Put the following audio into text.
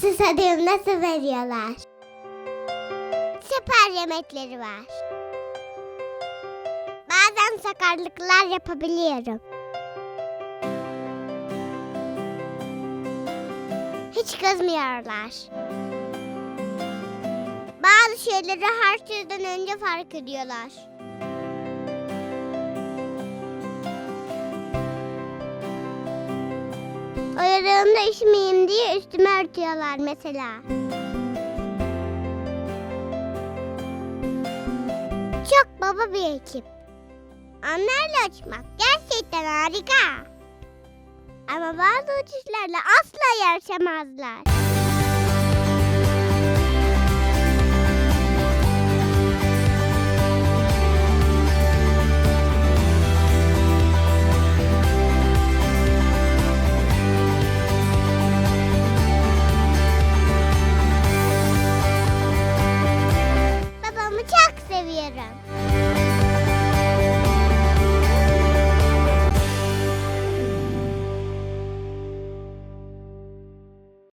Susadığım nasıl veriyorlar? Süper yemekleri var. Bazen sakarlıklar yapabiliyorum. Hiç kızmıyorlar. Bazı şeyleri her şeyden önce fark ediyorlar. Oyalarında üşümeyeyim diye üstüme örtüyorlar mesela. Çok baba bir ekip. Onlarla uçmak gerçekten harika. Ama bazı uçuşlarla asla yarışamazlar. se vieran.